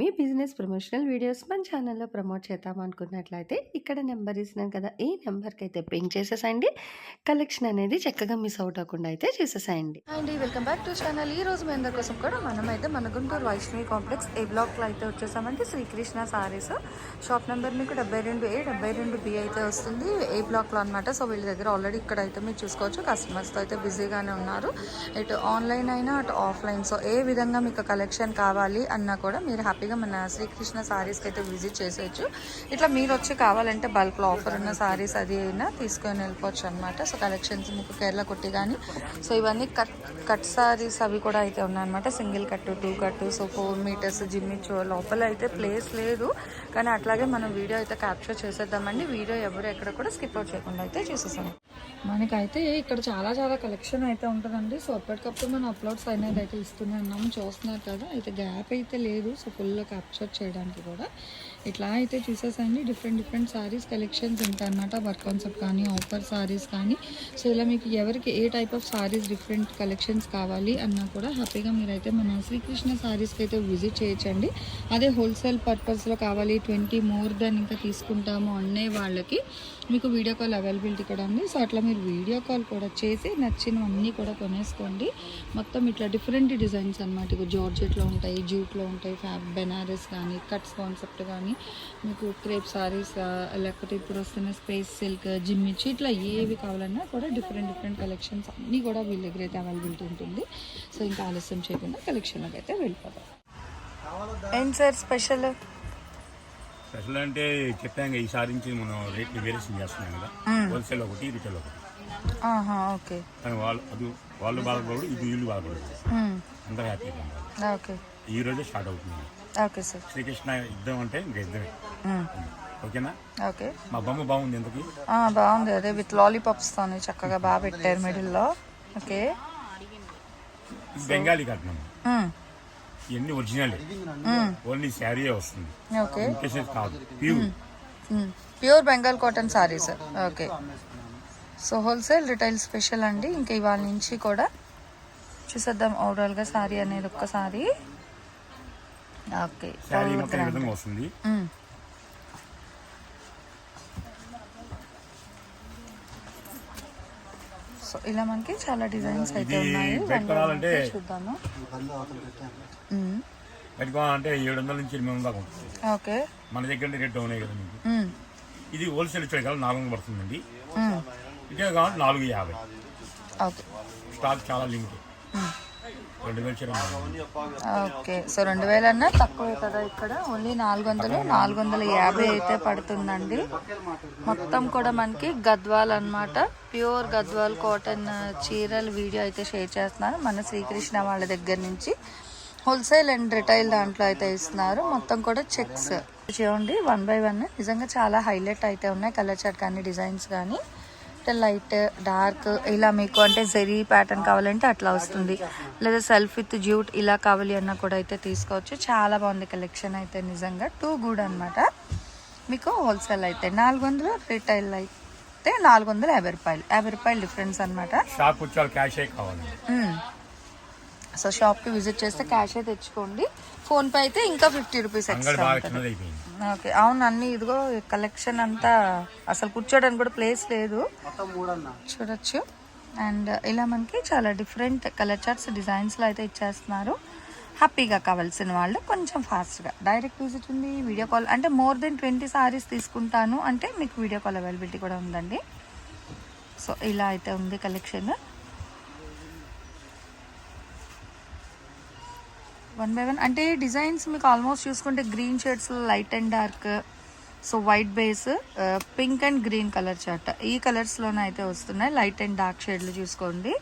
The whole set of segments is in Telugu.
మీ బిజినెస్ ప్రమోషనల్ వీడియోస్ మన ఛానల్లో ప్రమోట్ చేద్దాం అనుకున్నట్లయితే ఇక్కడ నెంబర్ ఇస్తున్నాను కదా ఈ నెంబర్కి అయితే పింక్ చేసేసేయండి కలెక్షన్ అనేది చక్కగా మిస్ అవుట్ అవ్వకుండా అయితే చేసేసేయండి అండి వెల్కమ్ బ్యాక్ టు ఛానల్. ఈ రోజు మీ అందరి కోసం కూడా మనం అయితే మన గుంటూరు వైష్ణవి కాంప్లెక్స్ ఏ బ్లాక్లో అయితే వచ్చేసామంటే శ్రీకృష్ణ సారీస్ షాప్ నెంబర్ మీకు డెబ్బై రెండు ఏ డెబ్బై రెండు బి అయితే వస్తుంది. ఏ బ్లాక్లో అనమాట సో వీళ్ళ దగ్గర ఆల్రెడీ ఇక్కడ అయితే మీరు చూసుకోవచ్చు. కస్టమర్స్తో అయితే బిజీగానే ఉన్నారు. ఇటు ఆన్లైన్ అయినా అటు ఆఫ్లైన్. సో ఏ విధంగా మీకు కలెక్షన్ కావాలి అన్నా కూడా మీరు హ్యాపీ హ్యాపీగా మన శ్రీకృష్ణ శారీస్కి అయితే విజిట్ చేసేయచ్చు. ఇట్లా మీరు వచ్చి కావాలంటే బల్క్లో ఆఫర్ ఉన్న సారీస్ అది అయినా తీసుకొని వెళ్ళిపోవచ్చు అనమాట సో కలెక్షన్స్ మీకు కేరళ కుట్టి కానీ సో ఇవన్నీ కట్ కట్ సారీస్ అవి కూడా అయితే ఉన్నాయన్నమాట. సింగిల్ కట్టు టూ కట్టు సో ఫోర్ మీటర్స్ జిమ్మిచ్చు లోపల అయితే ప్లేస్ లేదు. కానీ అట్లాగే మనం వీడియో అయితే క్యాప్చర్ చేసేద్దామండి. వీడియో ఎవరు ఎక్కడ కూడా స్కిప్ అవుట్ చేయకుండా అయితే చేసేసాం మనకైతే ఇక్కడ చాలా చాలా కలెక్షన్ అయితే ఉంటుందండి. సో అప్పటికప్పుడు మనం అప్లోడ్స్ అనేది అయితే ఇస్తూనే ఉన్నాము చూస్తున్నారు కదా అయితే గ్యాప్ అయితే లేదు. సో ఫుల్గా క్యాప్చర్ చేయడానికి కూడా. ఇట్లా అయితే చూసేసండి డిఫరెంట్ డిఫరెంట్ సారీస్ కలెక్షన్స్ ఉంటాయి అన్నమాట. వర్క్ కాన్సెప్ట్ కానీ ఆఫర్ సారీస్ కానీ. సో ఇలా మీకు ఎవరికి ఏ type of sarees different collections కావాలి అన్నా కూడా హ్యాపీగా మీరైతే మన శ్రీకృష్ణ సారీస్కి అయితే విజిట్ చేయొచ్చండి. అదే హోల్సేల్ పర్పస్లో కావాలి ట్వంటీ మోర్ దెన్ ఇంకా తీసుకుంటాము అనే వాళ్ళకి మీకు వీడియో కాల్ అవైలబిలిటీ కూడా ఉంది. సో అట్లా మీరు వీడియో కాల్ కూడా చేసి నచ్చినవన్నీ కూడా కొనేసుకోండి. మొత్తం ఇట్లా డిఫరెంట్ డిజైన్స్ అనమాట ఇక జార్జెట్లో ఉంటాయి జూట్లో ఉంటాయి ఫ్యాబ్ బెనారస్ కానీ కట్స్ కాన్సెప్ట్ కానీ మీకు క్రేప్ సారీస్ లేకపోతే ఇప్పుడు వస్తున్న స్పేస్ సిల్క్ జిమ్మిచ్చి ఇట్లా ఏవి కావాలన్నా కూడా డిఫరెంట్ డిఫరెంట్ కలెక్షన్స్ అన్నీ కూడా వీళ్ళ దగ్గర అయితే అవైలబిలిటీ ఉంటుంది. సో ఇంకా ఆలస్యం చేయకుండా కలెక్షన్లోకి అయితే వెళ్ళిపోతాం ఏం సార్ స్పెషల్ స్పెషల్ అంటే చెప్పాం ఈసారి నుంచి మనం రేట్లు వేరియేషన్ చేస్తున్నాం కదా. హోల్సేల్ ఒకటి రిటైల్ ఒకటి. ఓకే. కానీ వాళ్ళు అది వాళ్ళు బాధపడదు ఇది వీళ్ళు బాధపడదు అందరూ హ్యాపీగా ఉన్నారు ఓకే. ఈ రోజే స్టార్ట్ అవుతుంది. Okay sir. శ్రీకృష్ణ యుద్ధం అంటే ఇంకా యుద్ధమే ఓకేనా? ఓకే. మా బొమ్మ బాగుంది ఎందుకు? బాగుంది. అదే విత్ లాలీపాప్స్తోని చక్కగా బాగా పెట్టారు మిడిల్లో. ఓకే. బెంగాలీ కట్నం. ఇవన్నీ ఒరిజినల్. ఓన్లీ శారీ వస్తుంది. ఓకే. ఇంకేసేది కాదు. Pure. Pure Bengal cotton sarees okay. So wholesale retail special అండి. ఇంకా ఇవాళ నుంచి కూడా చూసేద్దాం ఓవరాల్గా సారీ అనేది ఒక్కసారి ఓకే. శారీ వస్తుంది. సో ఇలా మనకి చాలా డిజైన్స్ అయితే ఉన్నాయి. అయితే చూద్దాము. పెట్టుకోవాలంటే ఏడు వందల నుంచి ఎనిమిది వందల దాకా ఓకే. మన దగ్గర రేట్ డౌన్ అయ్యి కదా మీకు. ఇది హోల్సేల్ ఇచ్చే కదా నాలుగు వందలు పడుతుందండి. ఇదే కావాలి నాలుగు యాభై. ఓకే. స్టాక్ చాలా లిమిట్ ఓకే. సో రెండు వేలు అన్నా తక్కువే కదా ఇక్కడ? ఓన్లీ నాలుగు వందలు నాలుగు వందల యాభై అయితే పడుతుందండి. మొత్తం కూడా మనకి గద్వాల్ అనమాట ప్యూర్ గద్వాల్ కాటన్ చీరల వీడియో అయితే షేర్ చేస్తున్నారు మన శ్రీకృష్ణ వాళ్ళ దగ్గర నుంచి. హోల్సేల్ అండ్ రిటైల్ దాంట్లో అయితే ఇస్తున్నారు. మొత్తం కూడా చెక్స్. చూడండి వన్ బై వన్. నిజంగా చాలా హైలైట్ అయితే ఉన్నాయి కలర్ చార్ట్ కానీ డిజైన్స్ కానీ. లైట్ డార్క్ ఇలా మీకు అంటే జెరీ ప్యాటర్న్ కావాలంటే అట్లా వస్తుంది. లేదా సెల్ఫ్ విత్ జ్యూట్ ఇలా కావాలి అన్నా కూడా అయితే తీసుకోవచ్చు. చాలా బాగుంది కలెక్షన్ అయితే నిజంగా. టూ గుడ్ అనమాట మీకు హోల్సేల్ అయితే నాలుగు వందలు రిటైల్ అయితే నాలుగు వందల యాభై రూపాయలు. యాభై రూపాయలు డిఫరెన్స్ అనమాట సో షాప్కి విజిట్ చేస్తే క్యాషే తెచ్చుకోండి. ఫోన్పే అయితే ఇంకా ఫిఫ్టీ రూపీస్ ఎక్స్ట్రా ఉంటుంది. ఓకే. అవును అన్ని ఇదిగో కలెక్షన్ అంతా అసలు కూర్చోడానికి కూడా ప్లేస్ లేదు. చూడొచ్చు. అండ్ ఇలా మనకి చాలా డిఫరెంట్ కలర్ చార్ట్స్ డిజైన్స్లో అయితే ఇచ్చేస్తున్నారు. హ్యాపీగా కావాల్సిన వాళ్ళు కొంచెం ఫాస్ట్గా డైరెక్ట్ విజిట్ ఉంది వీడియో కాల్ అంటే మోర్ దెన్ ట్వంటీ సారీస్ తీసుకుంటాను. అంటే మీకు వీడియో కాల్ అవైలబిలిటీ కూడా ఉందండి. సో ఇలా అయితే ఉంది కలెక్షన్ వన్ బై వన్. అంటే డిజైన్స్ మీకు ఆల్మోస్ట్ చూసుకుంటే green షేడ్స్లో light and dark. So white base pink and green colour chart. ఈ కలర్స్లోనే అయితే వస్తున్నాయి. లైట్ అండ్ డార్క్ షేడ్లు చూసుకోండి.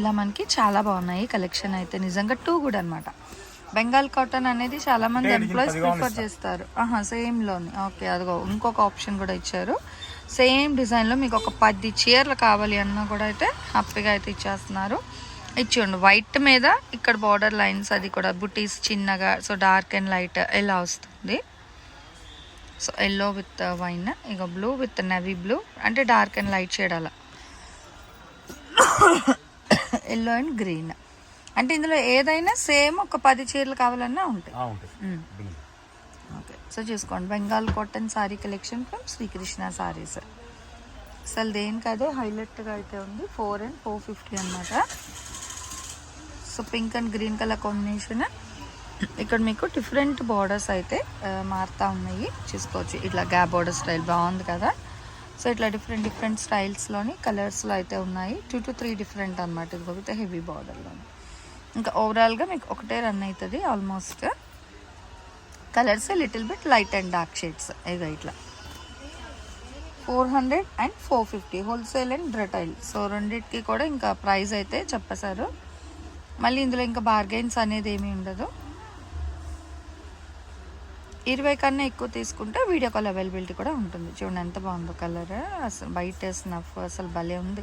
ఇలా మనకి చాలా బాగున్నాయి కలెక్షన్ అయితే. నిజంగా టూ గుడ్ అనమాట బెంగాల్ కాటన్ అనేది చాలా మంది ఎంప్లాయీస్ ప్రిఫర్ చేస్తారు. ఆహా సేమ్లోని. ఓకే అదిగో ఇంకొక ఆప్షన్ కూడా ఇచ్చారు. సేమ్ డిజైన్లో మీకు ఒక పది చీరలు కావాలి అన్నా కూడా అయితే హ్యాపీగా అయితే ఇచ్చేస్తున్నారు. ఇచ్చేయండి. వైట్ మీద ఇక్కడ బార్డర్ లైన్స్ అది కూడా బుటీస్ చిన్నగా సో డార్క్ అండ్ లైట్ ఇలా వస్తుంది? సో ఎల్లో విత్ వైన్ ఇక బ్లూ విత్ నెవీ బ్లూ అంటే డార్క్ అండ్ లైట్ షేడ్ అలా. ఎల్లో అండ్ గ్రీన్ అంటే ఇందులో ఏదైనా సేమ్ ఒక పది చీరలు కావాలన్నా ఉంటాయి. ఓకే సో చూసుకోండి. Bengal cotton saree collection from Srikrishna sarees అసలు దేనికి అదే హైలైట్గా అయితే ఉంది. ఫోర్ అండ్ ఫోర్ ఫిఫ్టీ అనమాట so pink and green colour combination. ఇక్కడ మీకు డిఫరెంట్ బార్డర్స్ అయితే మారుతూ ఉన్నాయి. చూసుకోవచ్చు. ఇట్లా గ్యాప్ బార్డర్ స్టైల్ బాగుంది కదా. సో ఇట్లా డిఫరెంట్ డిఫరెంట్ స్టైల్స్లోని కలర్స్లో అయితే ఉన్నాయి. టూ టు త్రీ డిఫరెంట్ అనమాట ఇదిగోతే హెవీ బార్డర్లోని. ఇంకా ఓవరాల్గా మీకు ఒకటే రన్ అవుతుంది almost. Colours little bit light and dark shades ఇదో ఇట్లా. Four hundred and four fifty wholesale and retail so రెండింటికి కూడా ఇంకా ప్రైస్ అయితే చెప్పేశారు మళ్ళీ ఇందులో ఇంకా బార్గెన్స్ అనేది ఏమీ ఉండదు. ఇరవై కన్నా ఎక్కువ తీసుకుంటే వీడియో కాల్ అవైలబిలిటీ కూడా ఉంటుంది. చూడండి ఎంత బాగుందో కలర్ అసలు బయట స్నఫ్ అసలు భలే ఉంది.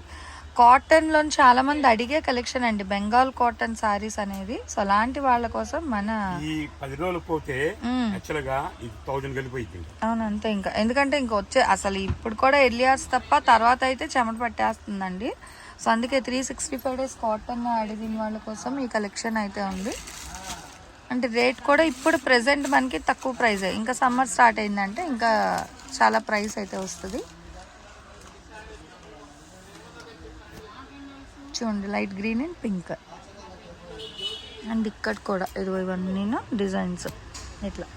కాటన్లో చాలా మంది అడిగే కలెక్షన్ అండి. బెంగాల్ కాటన్ సారీస్ అనేది. సో అలాంటి వాళ్ళ కోసం మన ఈ పది రోజులు పోతే మ్మ్. యాక్చువల్గా ఇది థౌజండ్ వెళ్ళిపోయింది అవును అంతే ఇంకా. ఎందుకంటే ఇంకా వచ్చే అసలు ఇప్పుడు కూడా ఎర్లీ తప్ప తర్వాత అయితే చెమట పట్టేస్తుందండి. సో అందుకే three sixty five days cotton అడిగిన వాళ్ళ కోసం ఈ కలెక్షన్ అయితే ఉంది. అంటే రేట్ కూడా ఇప్పుడు ప్రెసెంట్ మనకి తక్కువ ప్రైస్ ఇంకా సమ్మర్ స్టార్ట్ అయిందంటే ఇంకా చాలా ప్రైస్ అయితే వస్తుంది. చూడండి light green and pink. And ఇక్కడ కూడా ఇరవై ఇవన్నీ డిజైన్స్. ఇట్లా.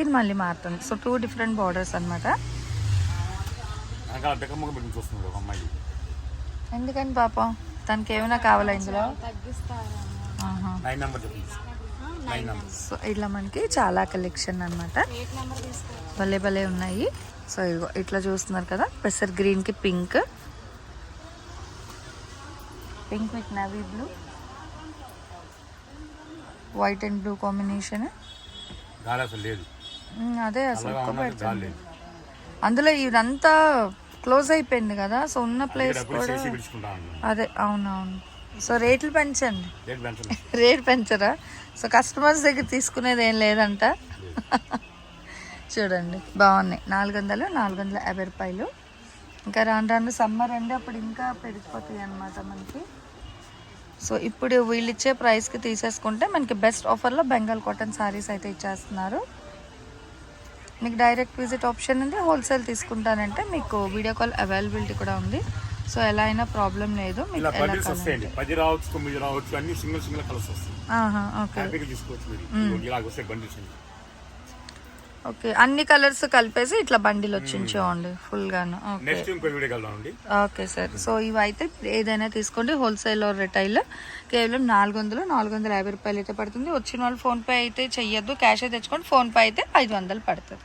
ఇది మళ్ళీ మారుతుంది. సో టూ డిఫరెంట్ బార్డర్స్ అనమాట ఎందుకని పాపం? తనకి ఏమైనా కావాలా ఇందులో? ఆహా. నైన్ నెంబర్ చెప్పింది నైన్ నెంబర్ సో ఇట్లా మనకి చాలా కలెక్షన్ అనమాట భలే భలే ఉన్నాయి. సో ఇదిగో ఇట్లా చూస్తున్నారు కదా? పెసర్ గ్రీన్కి pink pink with navy blue white and blue combination అదే అసలు అందులో ఇదంతా క్లోజ్ అయిపోయింది కదా సో ఉన్న ప్లేస్ కూడా అదే అవునవును. సో రేట్లు పెంచండి. రేట్ పెంచరా? సో కస్టమర్స్ దగ్గర తీసుకునేది ఏం లేదంట. చూడండి బాగున్నాయి. నాలుగు వందలు నాలుగు వందల యాభై రూపాయలు. ఇంకా రాను రాను సమ్మర్ అండి అప్పుడు ఇంకా పెరిగిపోతాయి అన్నమాట మనకి. సో ఇప్పుడు వీళ్ళు ఇచ్చే ప్రైస్కి తీసేసుకుంటే మనకి బెస్ట్ ఆఫర్లో బెంగాల్ కాటన్ సారీస్ అయితే ఇచ్చేస్తున్నారు. మీకు డైరెక్ట్ విజిట్ ఆప్షన్ ఉంది. హోల్సేల్ తీసుకుంటానంటే మీకు వీడియో కాల్ అవైలబిలిటీ కూడా ఉంది. సో ఎలా అయినా ప్రాబ్లం లేదు. మీకు ఇలా ఎలా బండిల్స్ వస్తాయండి. కావాలంటే పది రావచ్చు తొమ్మిది రావచ్చు అన్ని సింగిల్ సింగిల్ కలర్స్ వస్తాయి. ఆహా, ఓకే. హ్యాపీగా తీసుకోవచ్చు మీరు. ఇలాగ వస్తాయి బండిల్స్ అన్ని. ఓకే. అన్ని కలర్స్ కలిపేసి ఇట్లా బండిల్ వచ్చింది చూడండి ఫుల్ గాను ఓకే. సార్. సో ఇవి అయితే ఏదైనా తీసుకోండి. Wholesale or retail. కేవలం నాలుగు వందలు నాలుగు వందల యాభై రూపాయలు అయితే పడుతుంది. వచ్చిన వాళ్ళు ఫోన్పే అయితే చెయ్యొద్దు. క్యాష్ అయితే తెచ్చుకోండి ఫోన్పే అయితే ఐదు వందలు పడుతుంది.